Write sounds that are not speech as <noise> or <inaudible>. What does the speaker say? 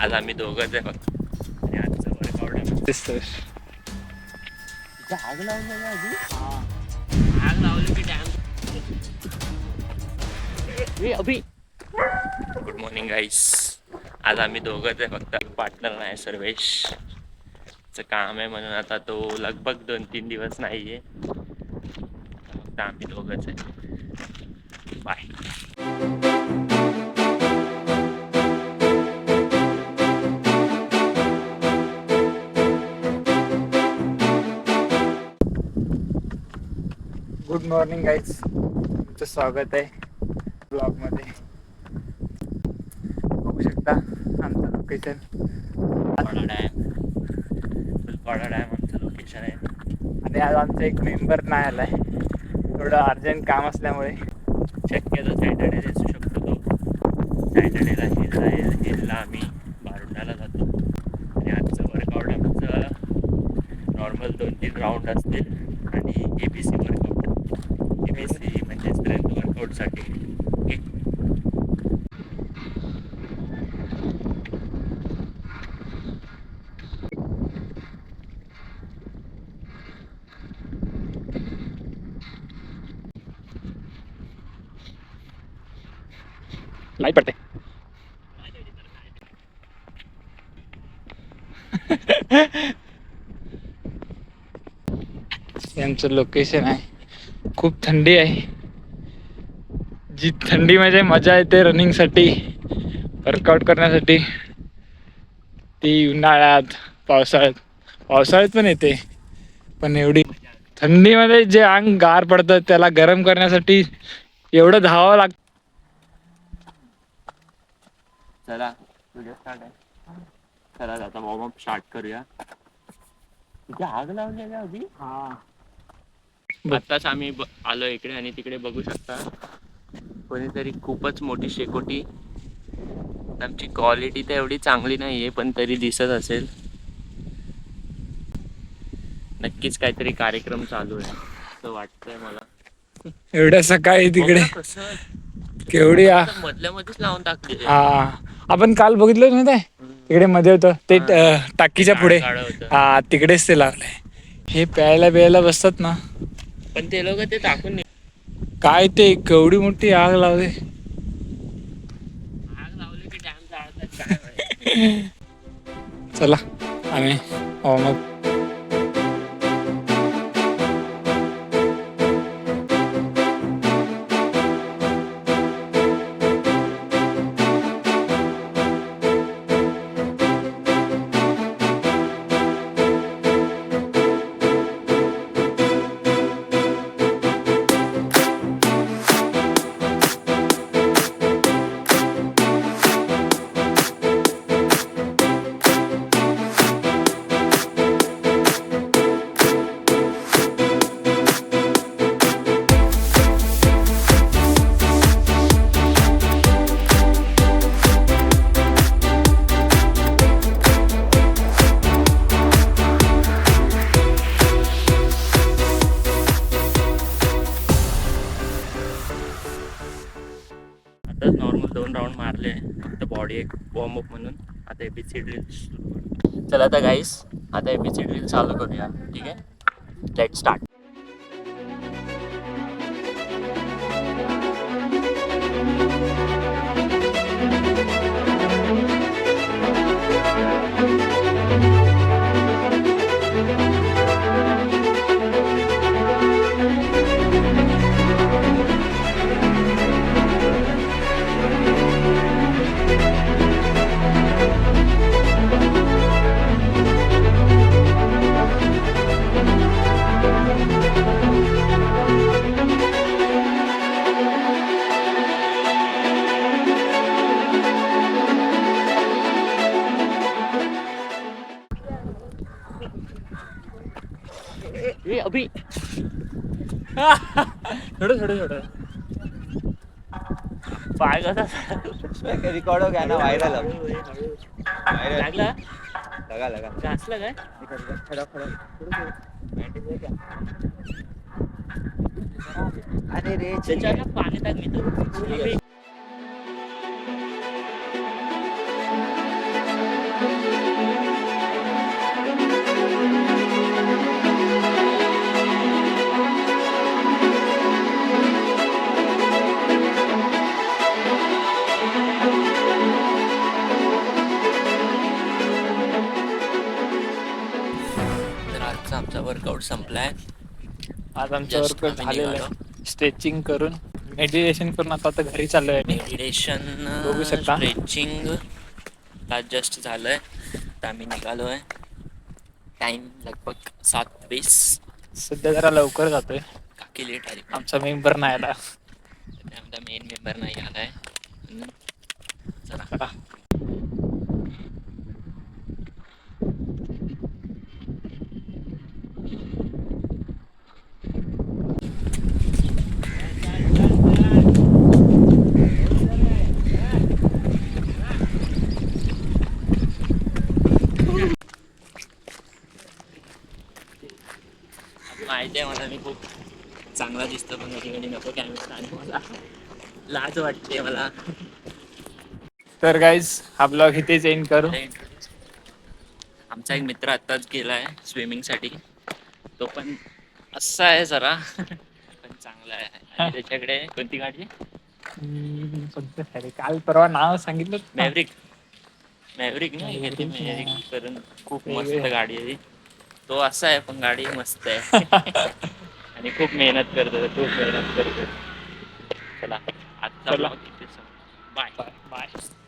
आज आम्ही दोघंच आहे फक्त. आणि आजचं वर्कआउट दिसतोस आग लावली आधी? आग लावली की damn Abhi. Good morning guys आज आम्ही दोघंच आहे फक्त. पार्टनर नाही सर्वेश. चं काम आहे म्हणून आता तो लगभग दोन तीन दिवस नाही आहे फक्त आम्ही दोघंच आहे. गुड मॉर्निंग गाईज तुमचं स्वागत आहे ब्लॉगमध्ये. बघू शकता आमचं लोकेशन डॅम. आमचं लोकेशन आहे. आणि आज आमचा एक मेंबर नाही आलाय. थोडं अर्जंट काम असल्यामुळे. शक्यतो सॅटर्डे दिसू शकतो तो. सॅटर्डेला हिलला हिलला आम्ही बारुंडाला जातो. आणि आजचं वर्कआउट आमचं नॉर्मल दोन तीन राऊंड असतील. आणि A B C workout A B C म्हणजे स्ट्रेंथ वर्कआउटसाठी ओके नाही पडते. <laughs> आमचं लोकेशन आहे. खूप थंडी आहे. जी थंडीमध्ये मजा येते रनिंगसाठी वर्कआउट करण्यासाठी. ती उन्हाळ्यात पावसाळ्यात पावसाळ्यात पण येते. पण एवढी थंडीमध्ये जे अंग गार पडतं त्याला गरम करण्यासाठी एवढं धावावं लागतं चला व्हिडिओ स्टार्ट आहे. चला आता वॉर्मअप स्टार्ट करूया. तिथे आग लावली आहे अभि आताच आम्ही आलो इकडे आणि तिकडे बघू शकता. कोणीतरी खूपच मोठी शेकोटी. आमची क्वालिटी तर एवढी चांगली नाहीये पण तरी दिसत असेल. नक्कीच काहीतरी कार्यक्रम चालू आहे असं वाटतंय मला. एवढ्या सकाळी तिकडे. ना केवढी मधल्या मध्येच लावून टाकली हा. आपण काल बघितलं नाही ते? तिकडे मध्ये होतं. ते टाकीच्या पुढे. हा तिकडेच ते लावलंय. हे प्यायला प्यायला बसतात ना. पण ते लोक ते टाकून काय ते केवढी मोठी आग लावले. आग लावली की डॅम. <laughs> चला आम्ही आत्ताच नॉर्मल दोन राऊंड मारले. फक्त बॉडी एक वॉर्मअप म्हणून. आता एबीसी ड्रिल चला आता गाईस आता एबीसी ड्रिल चालू करूया. ठीक आहे? Let start Abhi. थोडं थोडं थोडं पाय कसा रिकॉर्ड हो गया ना वायरल लागला लगा? लगा घासला काय खड़ा खड़ा अरे रे त्याच्यावर पाणी टाक मी तर आमचा वर्कआउट संपलाय. आज आमचं Just वर्कआउट आम्ही झालेलं निघालो. आहे. स्ट्रेचिंग करून. मेडिटेशन करून आता आता घरी चाललोय. मेडिटेशन बघू शकता. स्ट्रेचिंग आज जस्ट झालंय. तर आम्ही निघालोय. टाइम लगभग सात वीस. सध्या जरा लवकर जातोय. काकी लेट आली. आमचा मेंबर नाही आला. आमचा मेन मेंबर नाही आलाय. चला. माहिती आहे मला मी खूप चांगला दिसतो पण कधी कधी नको कॅमेरा आणि मला लाज वाटते मला तर गाईज हा ब्लॉग इथेच एंड करू आमचा एक मित्र आत्ताच गेलाय स्विमिंगसाठी तो पण असा आहे जरा पण चांगला आहे आणि त्याच्याकडे कोणती गाडी आहे? काल परवा नाव सांगितलं. मॅव्हरिक मॅव्हरिक नाही. मॅव्हरिक करून खूप मस्त आहे. गाडी आहे ती. तो असा आहे पण गाडी मस्त आहे. <laughs> आणि खूप मेहनत करतो खूप मेहनत करतो. चला आजचा चला. ब्लॉग इथे बाय बाय